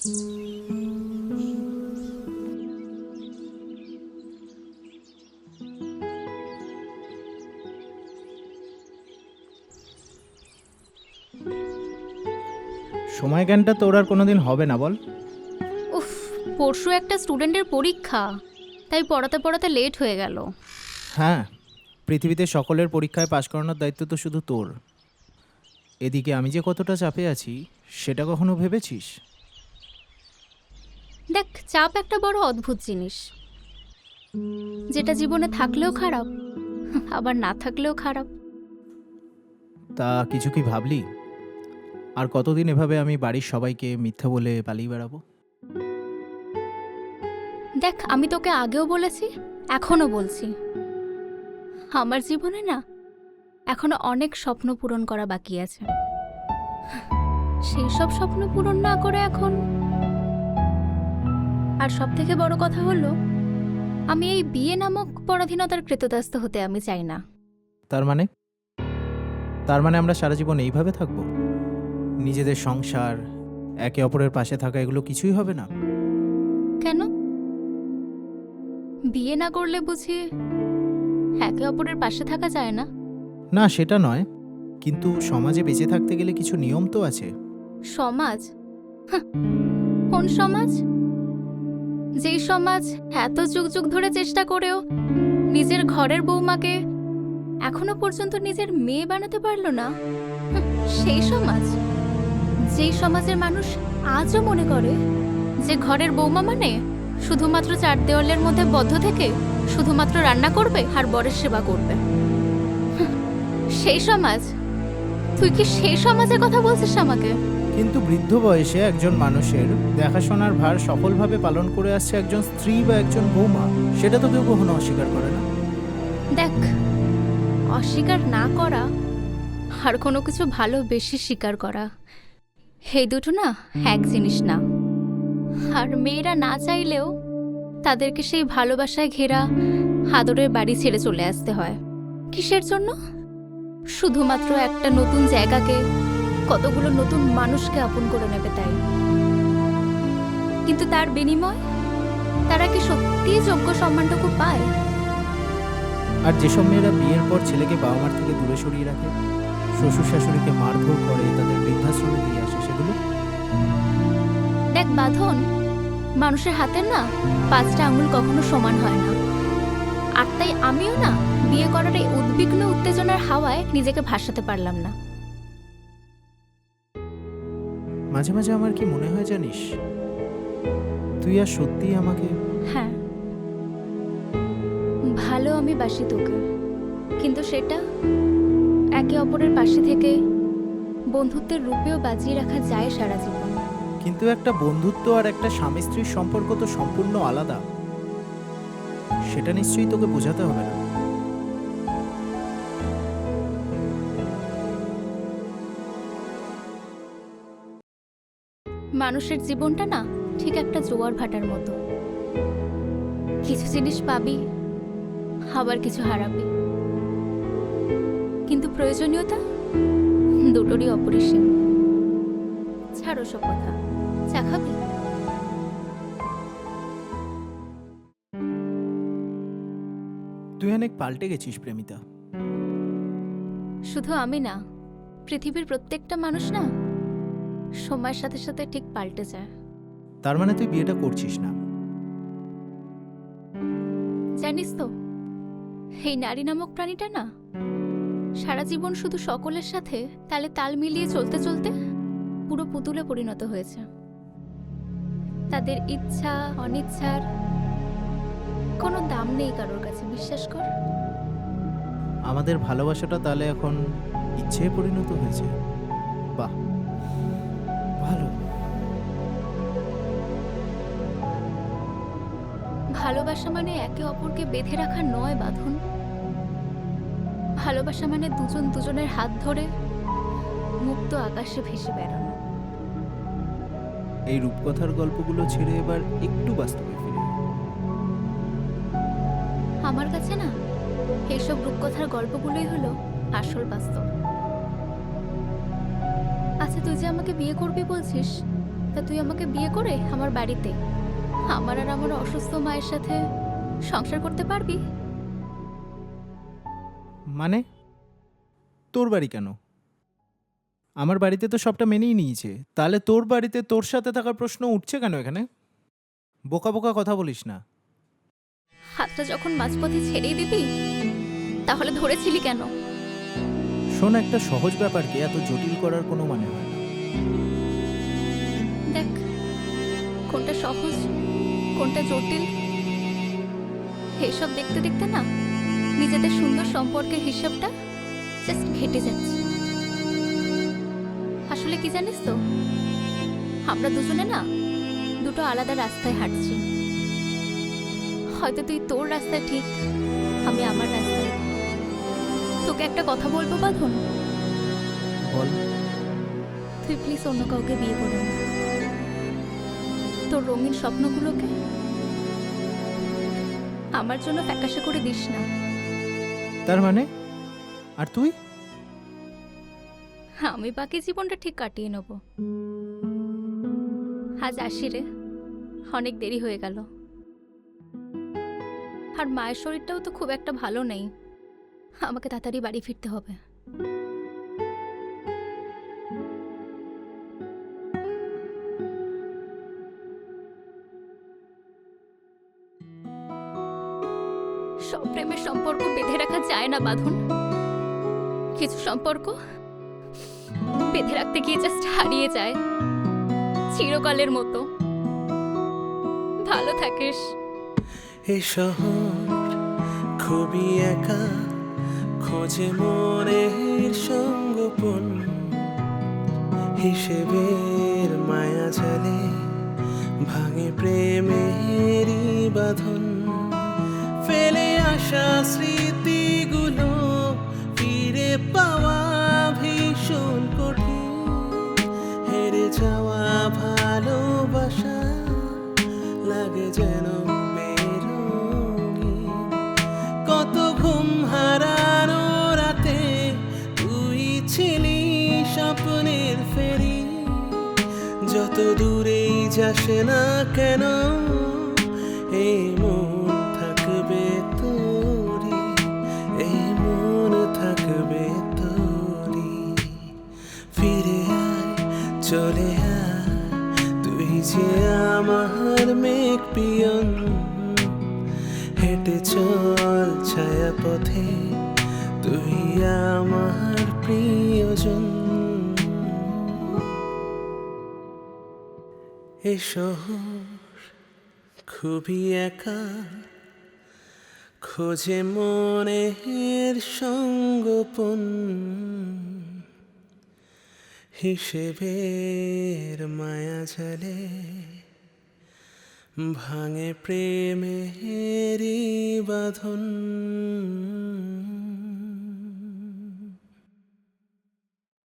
সময় জ্ঞানটা তোর আর কোনোদিন হবে না বল। উফ পরশু একটা স্টুডেন্টের পরীক্ষা তাই পড়াতে পড়াতে লেট হয়ে গেল। হ্যাঁ পৃথিবীতে সকলের পরীক্ষায় পাশ করানোর দায়িত্ব তো শুধু তোর। এদিকে আমি যে কতটা চাপে আছি সেটা কখনো ভেবেছিস? দেখ চাপ একটা বড় অদ্ভুত জিনিস। যেটা জীবনে থাকলেও খারাপ আবার না থাকলেও খারাপ। তা কিছু কি ভাবলি? আর কতদিন এভাবে আমি বাড়ির সবাইকে মিথ্যা বলে পালিয়ে বেড়াবো? দেখ আমি তোকে আগেও বলেছি এখনও বলছি। আমার জীবনে না এখনও অনেক স্বপ্ন পূরণ করা বাকি আছে। সেই সব স্বপ্ন পূরণ না করে এখন আর সব থেকে বড় কথা হলো আমি এই বিয়ে নামক পরাধীনতার কৃতদাস্ত হতে আমি চাই না। তার মানে? তার মানে আমরা সারা জীবন এইভাবে থাকব? নিজেদের সংসার একে অপরের পাশে থাকা এগুলো কিছুই হবে না? কেন? বিয়ে না করলে বুঝি একে অপরের পাশে থাকা যায় না? না সেটা নয়। কিন্তু সমাজে বেঁচে থাকতে গেলে কিছু নিয়ম তো আছে। সমাজ? কোন সমাজ? যেই সমাজ এত যুগ যুগ ধরে চেষ্টা করেও নিজের ঘরের বৌমাকে এখনও পর্যন্ত নিজের মেয়ে বানাতে পারল না সেই সমাজ, যেই সমাজের মানুষ আজও মনে করে যে ঘরের বৌমা মানে শুধুমাত্র চার দেওয়ালের মধ্যে বদ্ধ থেকে শুধুমাত্র রান্না করবে আর বরের সেবা করবে। সেই সমাজ, তুই কি সেই সমাজের কথা বলছিস আমাকে? কিন্তু বৃদ্ধ বয়সে একজন মানুষের দেখাশোনার ভার সফলভাবে পালন করে আসছে একজন স্ত্রী বা একজন বৌমা, সেটা তো কেউ কখনো অস্বীকার করে না। দেখ, অস্বীকার না করা আর কোনো কিছু ভালো বেশি স্বীকার করা, এই দুটো না এক জিনিস না। আর মেয়েরা না চাইলেও তাদেরকে সেই ভালোবাসায় ঘেরা হাদরের বাড়ি ছেড়ে চলে আসতে হয়। কিসের জন্য? শুধুমাত্র একটা নতুন জায়গাকে কতগুলো নতুন মানুষকে আপন করে নেবে তাই? কিন্তু তার বিনিময় তারা কি সত্যি যোগ্য সম্মানটুকু পায়? আর যেসব মেয়েরা বিয়ের পর ছেলেকে বাবা মার থেকে দূরে সরিয়ে রাখে শ্বশুর শাশুড়িকে মারধর করে তাদের বৃদ্ধাশ্রমে দিয়ে আসে সেগুলো? দেখ বাঁধন মানুষের হাতের না পাঁচটা আঙুল কখনো সমান হয় না। আর তাই আমিও না বিয়ে করার এই উদ্বিগ্ন উত্তেজনার হাওয়ায় নিজেকে ভাসাতে পারলাম না। মাঝে মাঝে আমার কি মনে হয় জানিস? তুই আর সত্যিই আমাকে হ্যাঁ। ভালো আমি বাসি তোকে। কিন্তু সেটা একে অপরের পাশে থেকে বন্ধুত্বের রূপেও বাজিয়ে রাখা যায় সারা জীবন। কিন্তু একটা বন্ধুত্ব আর একটা স্বামী স্ত্রীর সম্পর্ক তো সম্পূর্ণ আলাদা। সেটা নিশ্চয়ই তোকে বোঝাতে হবে না। মানুষের জীবনটা না ঠিক একটা জোয়ার ভাটার মতো। কিছু জিনিস পাবি আবার কিছু হারাবি। কিন্তু প্রয়োজনীয়তা দুটোরই অপরিসীম। ছাড়ো সব কথা চা খাবি? তুই অনেক পাল্টে গেছিস প্রেমিতা শুধু আমি না পৃথিবীর প্রত্যেকটা মানুষ না সময়ের সাথে সাথে ঠিক পাল্টে যায়। তার মানে তুই বিয়েটা করছিস না? জানিস তো এই নারী নামক প্রাণীটা না সারা জীবন শুধু সকলের সাথে তালে তাল মিলিয়ে চলতে চলতে পুরো পুতুলে পরিণত হয়েছে। তাদের ইচ্ছা অনিচ্ছার কোনো দাম নেই কারোর কাছে বিশ্বাস কর। আমাদের ভালোবাসাটা তাহলে এখন ইচ্ছে পরিণত হয়েছে। বাহ! ভালোবাসা মানে একে অপরকে বেঁধে রাখা নয় বাঁধন। ভালোবাসা মানে দুজন দুজনের হাত ধরে মুক্ত আকাশে ভেসে বেড়ানো। এই রূপকথার গল্পগুলো ছেড়ে এবার একটু বাস্তবে ফিরে আমার কাছে না এইসব রূপকথার গল্পগুলোই হলো আসল বাস্তব। আচ্ছা তুই যে আমাকে বিয়ে করবি বলছিস তা তুই আমাকে বিয়ে করে আমার বাড়িতে আমার আর আমার অসুস্থ মায়ের সাথে সংসার করতে পারবি? মানে? তোর বাড়ি কেন? আমার বাড়িতে তো সবটা মেনেই নিয়েছে। তাহলে তোর বাড়িতে তোর সাথে থাকার প্রশ্ন উঠছে কেন এখানে? বোকা বোকা কথা বলিস না। হাতটা যখন মাঝপথে ছেড়েই দিবি তাহলে ধরেছিলি কেন? শোন একটা সহজ ব্যাপারকে এত জটিল করার কোনো মানে হয় না। দেখ কোনটা সহজ কোনটা জটিল? এসব দেখতে দেখতে না নিজেদের সুন্দর সম্পর্কের হিসাবটা জাস্ট ঘেটে যাচ্ছে। আসলে কি জানিস তো আমরা দুজনে না দুটো আলাদা রাস্তায় হাঁটছি। হয়তো তুই তোর রাস্তায় ঠিক আমি আমার রাস্তায়। তোকে একটা কথা বলব বাঁধন? বল। তুই প্লিজ অন্য কাউকে বিয়ে করো না। তোর রঙিন স্বপ্নগুলোকে? আমার জন্য ফ্যাকাশে করে দিস না। তার মানে? আর তুই? আমি বাকি জীবনটা ঠিক কাটিয়ে নেব। আজ আসি রে। অনেক দেরি হয়ে গেল। আর মায়ের শরীরটাও তো খুব একটা ভালো নেই। আমাকে তাড়াতাড়ি বাড়ি ফিরতে হবে। সব প্রেমের সম্পর্ক বেঁধে রাখা যায় না, বাঁধন। কিছু সম্পর্ক বেঁধে রাখতে গিয়ে জাস্ট হারিয়ে যায়। চিরকালের মতো। ভালো থাকিস। এই শহর খুবই একা, খোঁজে মনের সঙ্গোপন। হিসেবের মায়া জালে ভাঙে প্রেমেরই বাঁধন। আসা স্মৃতিগুলো ফিরে পাওয়া ভীষণ কঠিন। হেরে যাওয়া ভালোবাসা লাগে যেন কত ঘুম রাতে তুই ছিলি স্বপ্নের ফেরি। যত দূরেই যাস না কেন এই হেঁটে চল ছায়া পথে তুই আমার প্রিয়জন। এ শহর খুবই একা। খোঁজে মনের সঙ্গোপন। হিসেবের মায়া জালে ভাঙে প্রেমে হেরি বাঁধন।